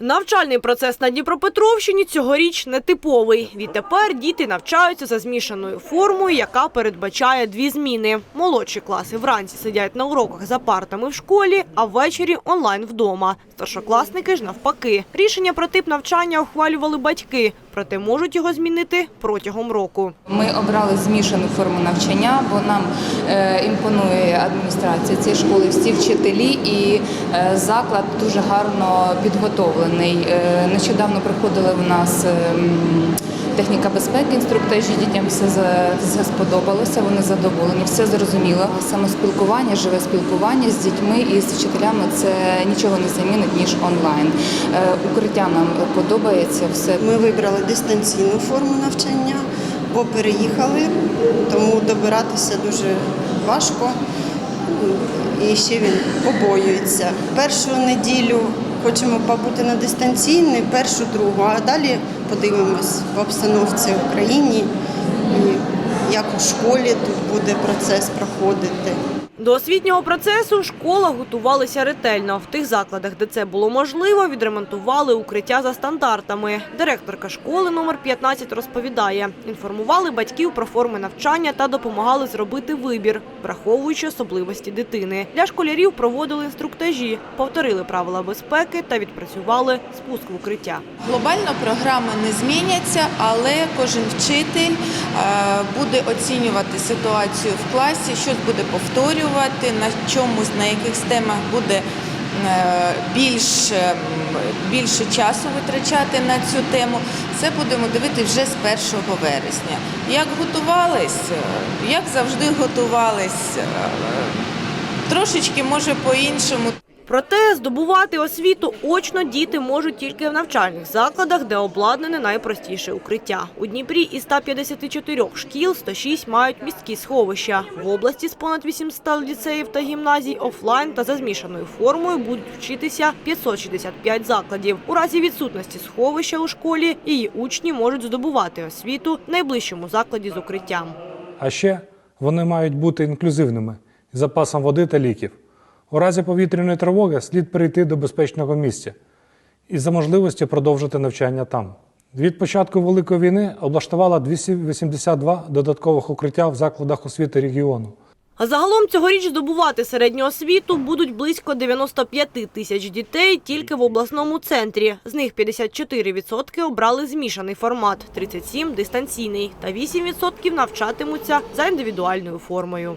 Навчальний процес на Дніпропетровщині цьогоріч нетиповий. Відтепер діти навчаються за змішаною формою, яка передбачає дві зміни. Молодші класи вранці сидять на уроках за партами в школі, а ввечері онлайн вдома. Старшокласники ж навпаки. Рішення про тип навчання ухвалювали батьки, проте можуть його змінити протягом року. Ми обрали змішану форму навчання, бо нам е, імпонує адміністрація цієї школи, всі вчителі і е, заклад дуже гарно підготовлений. Е, нещодавно приходили в нас. Техніка безпеки, інструктажі дітям все, все сподобалося, вони задоволені, все зрозуміло. Самоспілкування, живе спілкування з дітьми і з вчителями це нічого не замінить, ніж онлайн. Е, Укриття нам подобається, все Ми вибрали дистанційну форму навчання, бо переїхали, тому добиратися дуже важко. І ще він побоюється. Першу неділю хочемо побути на дистанційний, першу, другу, а далі подивимось в обстановці в Україні і як у школі тут буде процес проходити. До освітнього процесу школа готувалися ретельно. В тих закладах, де це було можливо, відремонтували укриття за стандартами. Директорка школи номер 15 розповідає, інформували батьків про форми навчання та допомагали зробити вибір, враховуючи особливості дитини. Для школярів проводили інструктажі, повторили правила безпеки та відпрацювали спуск в укриття. Глобально програми не зміняться, але кожен вчитель е, буде оцінювати ситуацію в класі, щось буде повторювати, на чомусь, на яких темах буде е, більш, е, більше часу витрачати на цю тему. Це будемо дивитися вже з 1 вересня. Як готувались, Е, як завжди готувались, трошечки може по-іншому. Проте здобувати освіту очно діти можуть тільки в навчальних закладах, де обладнане найпростіше укриття. У Дніпрі із 154 шкіл 106 мають міські сховища. В області з понад 800 ліцеїв та гімназій офлайн та за змішаною формою будуть вчитися 565 закладів. У разі відсутності сховища у школі її учні можуть здобувати освіту в найближчому закладі з укриттям. А ще вони мають бути інклюзивними запасом води та ліків. У разі повітряної тривоги слід перейти до безпечного місця і за можливості продовжити навчання там. Від початку Великої війни облаштувала 282 додаткових укриття в закладах освіти регіону. А загалом цьогоріч здобувати середню освіту будуть близько 95 тисяч дітей тільки в обласному центрі. З них 54% обрали змішаний формат, 37 – дистанційний та 8% навчатимуться за індивідуальною формою.